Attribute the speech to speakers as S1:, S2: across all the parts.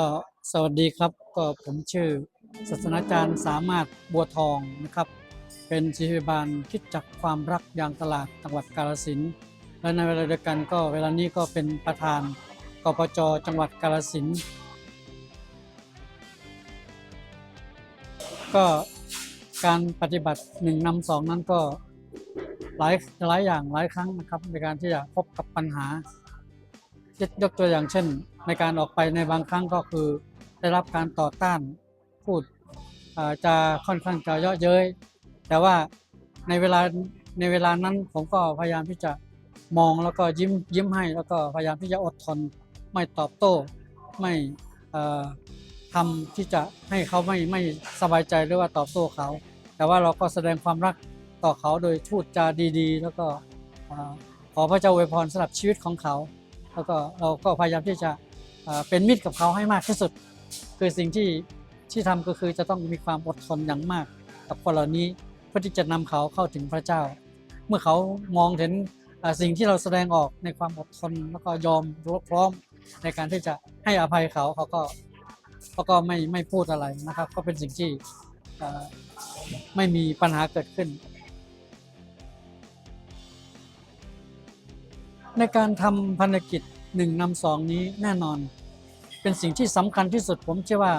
S1: ็สวัสดีครับก็ผมชื่อศาสนาจารย์สามารถบัวทองนะครับ เป็นศิษยบาลคิดจักความรักยางตลาดจังหวัดกาฬสินและในเวลาเดียวกันก็เวลานี้ก็เป็นประธานกปจจังหวัดกาฬสินก็การปฏิบัติหนึ่งนำสองนั้นก็หลายหลายอย่างหลายครั้งนะครับในการที่จะพบกับปัญหา ยกยกตัวอย่างเช่น ในการออกไปในบางครั้งก็คือ ได้รับการต่อต้านพูดจะค่อนข้างจะเยาะเย้ยแต่ว่าในเวลาในเวลานั้นผมก็พยายามที่จะมองแล้วก็ยิ้มยิ้มให้แล้วก็พยายามที่จะอดทนไม่ตอบโต้ ไม่ทำที่จะให้เขาไม่ไม่สบายใจหรือว่าตอบโต้เขา แต่ว่าเราก็แสดงความรักต่อเขาโดยพูดจาดีๆ แล้วก็อขอพระเจ้าอวยพรสำหรับชีวิตของเขา แล้วก็เราก็พยายามที่จะเป็นมิตรกับเขาให้มากที่สุด คือสิ่งที่ที่ทำก็คือจะต้องมีความอดทนอย่างมาก กับคนเหล่านี้เพื่อที่จะนำเขาเข้าถึงพระเจ้า เมื่อเขามองเห็นสิ่งที่เราแสดงออกในความอดทนแล้วก็ยอมรบพร้อมในการที่จะให้อภัยเขาเขาก็เขาก็ไม่ไม่พูดอะไรนะครับ ก็เป็นสิ่งที่ไม่มีปัญหาเกิดขึ้น ในการทำภารกิจหนึ่งนำสองนี้แน่นอน เป็นสิ่งที่สำคัญที่สุดผมเชื่อว่า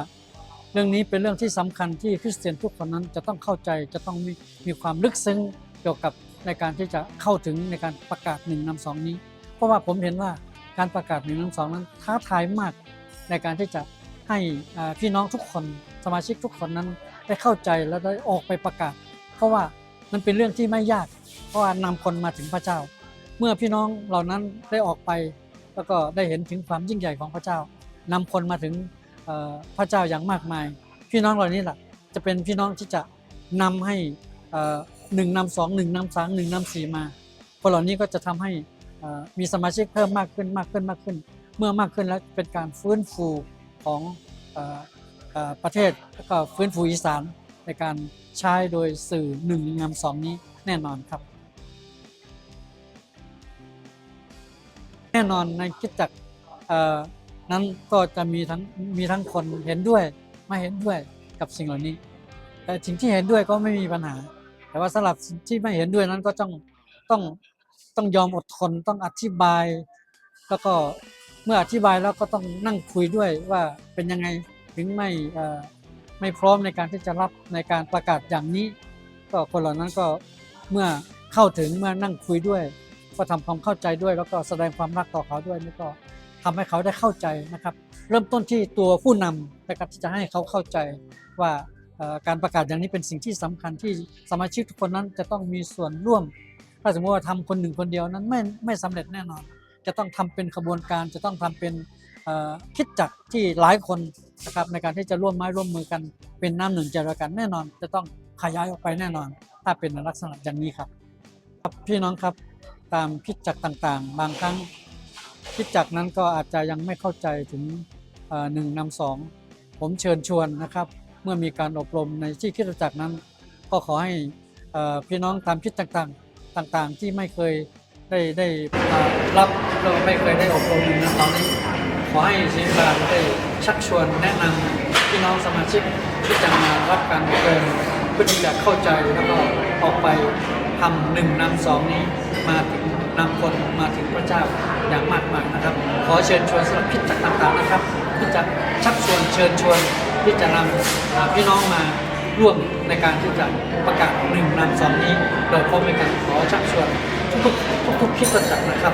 S1: เรื่องนี้เป็นเรื่องที่สำคัญที่คริสเตียนทุกคนนั้นจะต้องเข้าใจจะต้องมีมีความลึกซึ้งเกี่ยวกับในการที่จะเข้าถึงในการประกาศหนึ่งนำสองนี้ เพราะว่าผมเห็นว่าการประกาศหนึ่งนำสองนั้นท้าทายมากในการที่จะให้พี่น้องทุกคนสมาชิกทุกคนนั้นได้เข้าใจและได้ออกไปประกาศ เพราะว่ามันเป็นเรื่องที่ไม่ยาก เพราะว่านำคนมาถึงพระเจ้า เมื่อพี่น้องเหล่านั้นได้ออกไป แล้วก็ได้เห็นถึงความยิ่งใหญ่ของพระเจ้านำคนมาถึงพระเจ้าอย่างมากมาย พี่น้องเหล่านี้แหละจะเป็นพี่น้องที่จะนำให้หนึ่งนำสองหนึ่งนำสามหนึ่งนำสี่มาคนเหล่านี้ก็จะทำให้มีสมาชิกเพิ่มมากขึ้นมากขึ้นมากขึ้น เมื่อมากขึ้นแล้วเป็นการฟื้นฟูของประเทศแล้วก็ฟื้นฟูอีสานในการใช้โดยสื่อหนึ่งนำสองนี้แน่นอนครับ แน่นอนในคิดจักนั้นก็จะมีทั้งมีทั้งคนเห็นด้วยไม่เห็นด้วยกับสิ่งเหล่านี้ แต่สิ่งที่เห็นด้วยก็ไม่มีปัญหา แต่ว่าสำหรับที่ไม่เห็นด้วยนั้นก็ต้องต้องต้องยอมอดทนต้องอธิบาย แล้วก็เมื่ออธิบายแล้วก็ต้องนั่งคุยด้วยว่าเป็นยังไงถึงไม่ไม่พร้อมในการที่จะรับในการประกาศอย่างนี้ ก็คนเหล่านั้นก็เมื่อเข้าถึงเมื่อนั่งคุยด้วย ก็ทำความเข้าใจด้วย แล้วก็แสดงความรักต่อเขาด้วยนี่ก็ทำให้เขาได้เข้าใจนะครับ เริ่มต้นที่ตัวผู้นำนะครับที่จะให้เขาเข้าใจว่าการประกาศอย่างนี้เป็นสิ่งที่สำคัญที่สมาชิกทุกคนนั้นจะต้องมีส่วนร่วม ถ้าสมมติว่าทำคนหนึ่งคนเดียวนั้นไม่ไม่สำเร็จแน่นอน จะต้องทำเป็นขบวนการจะต้องทำเป็นคิดจักที่หลายคนนะครับในการที่จะร่วมไม้ร่วมมือกันเป็นน้ำหนึ่งใจเดียวกันแน่นอน จะต้องขยายออกไปแน่นอน ถ้าเป็นลักษณะอย่างนี้ครับ ครับพี่น้องครับ ตามคิดจักต่างๆ บางครั้งคิดจักนั้นก็อาจจะยังไม่เข้าใจถึงหนึ่งนำสองผมเชิญชวนนะครับ เมื่อมีการอบรมในที่คิดจักนั้น ก็ขอให้พี่น้องตามคิดต่างๆต่างๆ ที่ไม่เคยได้ได้รับเราไม่เคยได้อบรมหนึ่งนำสองนี้ขอให้ศิษย์บาลได้ชักชวนแนะนำพี่น้องสมาชิกที่จะมารับการอบรมเพื่อที่จะเข้าใจแล้วก็ออกไป ทำหนึ่งนำสองนี้มาถึงนำคนมาถึงพระเจ้าอย่างมากมายนะครับ ขอเชิญชวนสำหรับพิจักต่างๆนะครับที่จะชักชวนเชิญชวนที่จะนำพี่น้องมาร่วมในการที่จะประกาศหนึ่งนำสองนี้โดยพร้อมกันขอชักชวนทุกๆทุกๆคริจักนะครับ